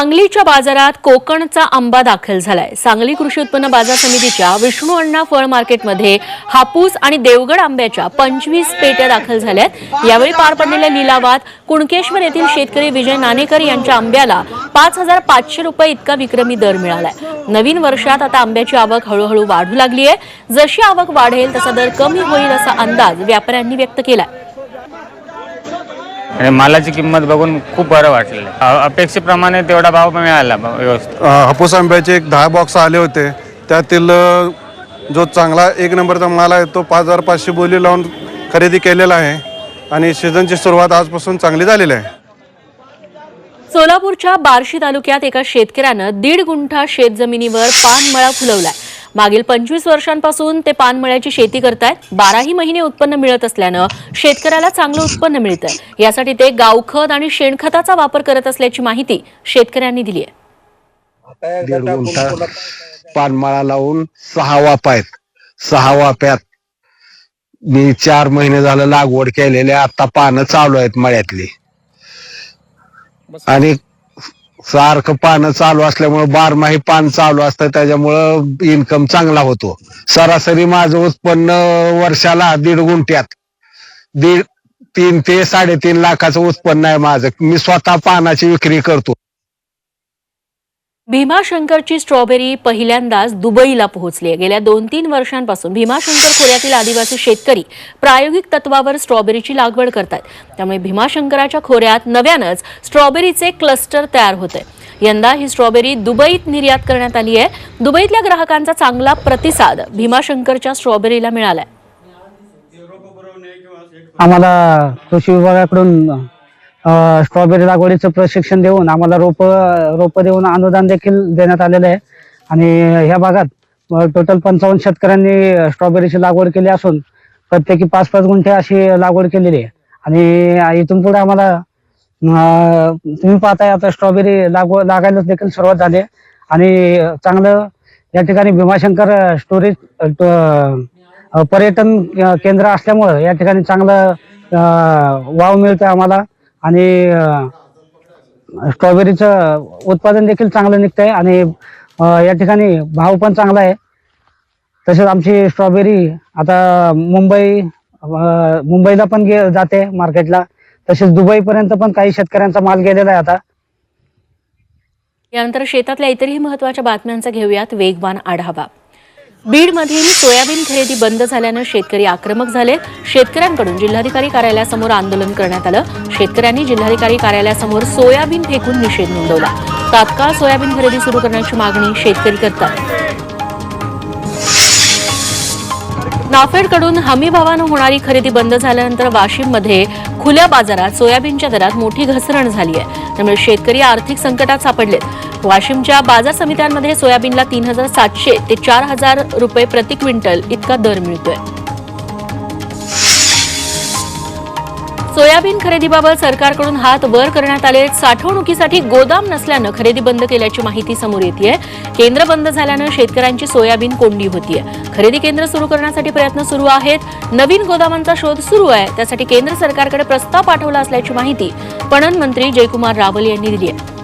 सांगलीच्या बाजारात कोकणचा आंबा दाखल झालाय. सांगली कृषी उत्पन्न बाजार समितीच्या विष्णू अण्णा फळ मार्केटमध्ये हापूस आणि देवगड आंब्याच्या पंचवीस पेट्या दाखल झाल्यात. यावेळी पार पडलेल्या लिलावात कुणकेश्वर येथील शेतकरी विजय नाणेकर यांच्या आंब्याला पाच हजार पाचशे रुपये इतका विक्रमी दर मिळालाय. नवीन वर्षात आता आंब्याची आवक हळूहळू वाढू लागली आहे जशी आवक वाढेल तसा दर कमी होईल असा अंदाज व्यापाऱ्यांनी व्यक्त केलाय. आणि मालाची किंमत बघून खूप बरं वाटलेलं अ- अपेक्षेप्रमाणे तेवढा भाव मिळाला ब- व्यवस्थित. अ, हापूस आंब्याचे एक दहा बॉक्स आले होते. त्यातील अ, जो चांगला एक नंबरचा माल आहे तो पाच हजार पाचशे बोली लावून खरेदी केलेला आहे. आणि सीझनची सुरुवात आजपासून चांगली झालेली आहे. सोलापूरच्या बार्शी तालुक्यात एका शेतकऱ्यानं दीड गुंठा शेत जमिनीवर पानमळा फुलवलाय. मागील पंचवीस वर्षांपासून ते पानमळ्याची शेती करतायत. बाराही महिने उत्पन्न मिळत असल्यानं शेतकऱ्याला चांगलं उत्पन्न मिळतंय. यासाठी ते गावखत आणि शेणखताचा वापर करत असल्याची माहिती शेतकऱ्यांनी दिली आहे पानमाळा लावून सहा वापा आहेत. सहा वाप्यात मी चार महिने झालं लागवड केलेले आता पानं चालू आहेत मळ्यातली. आणि सारखं पानं चालू असल्यामुळे बारमाही पान चालू असतं त्याच्यामुळं इन्कम चांगला होतो. सरासरी माझं उत्पन्न वर्षाला दीड गुंठ्यात. दीड तीन ते साडेतीन लाखाचं उत्पन्न आहे माझं. मी स्वतः पानाची विक्री करतो. भीमाशंकरची स्ट्रॉबेरी पहिल्यांदाच दुबईला पोहोचली गेल्या दोन तीन वर्षांपासून भीमाशंकर खोऱ्यातील आदिवासी शेतकरी प्रायोगिक तत्वावर स्ट्रॉबेरीची लागवड करतात. त्यामुळे भीमाशंकराच्या खोऱ्यात नव्यानंच स्ट्रॉबेरीचे क्लस्टर तयार होते यंदा ही स्ट्रॉबेरी दुबईत निर्यात करण्यात आली आहे. दुबईतल्या ग्राहकांचा चांगला प्रतिसाद भीमाशंकरच्या स्ट्रॉबेरीला मिळालाय. आम्हाला कृषी विभागाकडून स्ट्रॉबेरी लागवडीचं प्रशिक्षण देऊन आम्हाला रोप रोप देऊन अनुदान देखील देण्यात आलेलं आहे. आणि ह्या भागात टोटल पंचावन्न शेतकऱ्यांनी स्ट्रॉबेरीची लागवड केली असून प्रत्येकी पाच पाच गुंठे अशी लागवड केलेली आहे. आणि इथून पुढे आम्हाला तुम्ही पाहताय आता स्ट्रॉबेरी लागवड लागायला देखील सुरुवात झाली आहे. आणि चांगलं या ठिकाणी भीमाशंकर स्टोरेज पर्यटन केंद्र असल्यामुळं या ठिकाणी चांगलं वाव मिळतं आम्हाला. आणि स्ट्रॉबेरीचं उत्पादन देखील चांगलं निघतंय आणि या ठिकाणी भाव पण चांगला आहे. तसेच आमची स्ट्रॉबेरी आता मुंबई मुंबईला पण गे जाते मार्केटला. तसेच दुबईपर्यंत पण काही शेतकऱ्यांचा माल गेलेला आहे आता. यानंतर शेतातल्या इतरही महत्त्वाच्या बातम्यांचा घेऊयात वेगवान आढावा. बीडमधील सोयाबीन खरेदी बंद झाल्यानं शेतकरी आक्रमक झाले. शेतकऱ्यांकडून जिल्हाधिकारी कार्यालयासमोर आंदोलन करण्यात आलं. शेतकऱ्यांनी जिल्हाधिकारी कार्यालयासमोर सोयाबीन फेकून निषेध नोंदवला. तात्काळ सोयाबीन खरेदी सुरू करण्याची मागणी शेतकरी करतात. नाफेडकडून हमीभावानं होणारी खरेदी बंद झाल्यानंतर वाशिममध्ये खुल्या बाजारात सोयाबीनच्या दरात मोठी घसरण झाली आहे त्यामुळे शेतकरी आर्थिक संकटात सापडलेत. वाशिमच्या बाजार समित्यांमध्ये सोयाबीनला तीन हजार सातशे ते चार हजार रुपये प्रति क्विंटल इतका दर मिळतोय. सोयाबीन खरेदीबाबत सरकारकडून हात वर करण्यात आले. साठवणुकीसाठी गोदाम नसल्यानं खरेदी बंद केल्याची माहिती समोर येते केंद्र बंद झाल्यानं शेतकऱ्यांची सोयाबीन कोंडी होतीये. खरेदी केंद्र सुरू करण्यासाठी प्रयत्न सुरू आहेत. नवीन गोदामांचा शोध सुरू आहे. त्यासाठी केंद्र सरकारकडे प्रस्ताव पाठवला असल्याची माहिती पणन मंत्री जयकुमार रावल यांनी दिली आहे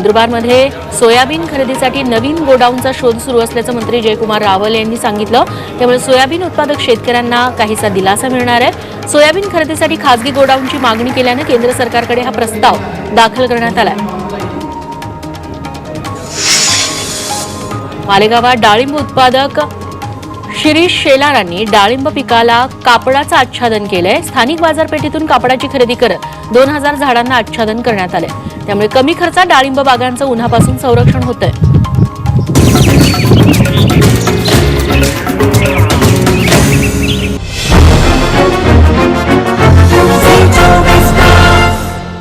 नंदुरबारमध्ये सोयाबीन खरेदीसाठी नवीन गोडाऊनचा शोध सुरू असल्याचं मंत्री जयकुमार रावल यांनी सांगितलं. त्यामुळे सोयाबीन उत्पादक शेतकऱ्यांना काहीसा दिलासा मिळणार आहे. सोयाबीन खरेदीसाठी खासगी गोडाऊनची मागणी केल्यानं केंद्र सरकारकडे हा प्रस्ताव दाखल करण्यात आला मालेगावात डाळिंब उत्पादक शिरीष शेलारांनी डाळिंब पिकाला कापडाचं आच्छादन केलंय. स्थानिक बाजारपेठेतून कापडाची खरेदी करत दोन हजार झाडांना आच्छादन करण्यात आलंय. त्यामुळे कमी खर्चात डाळिंब बागांचं उन्हापासून संरक्षण होतंय.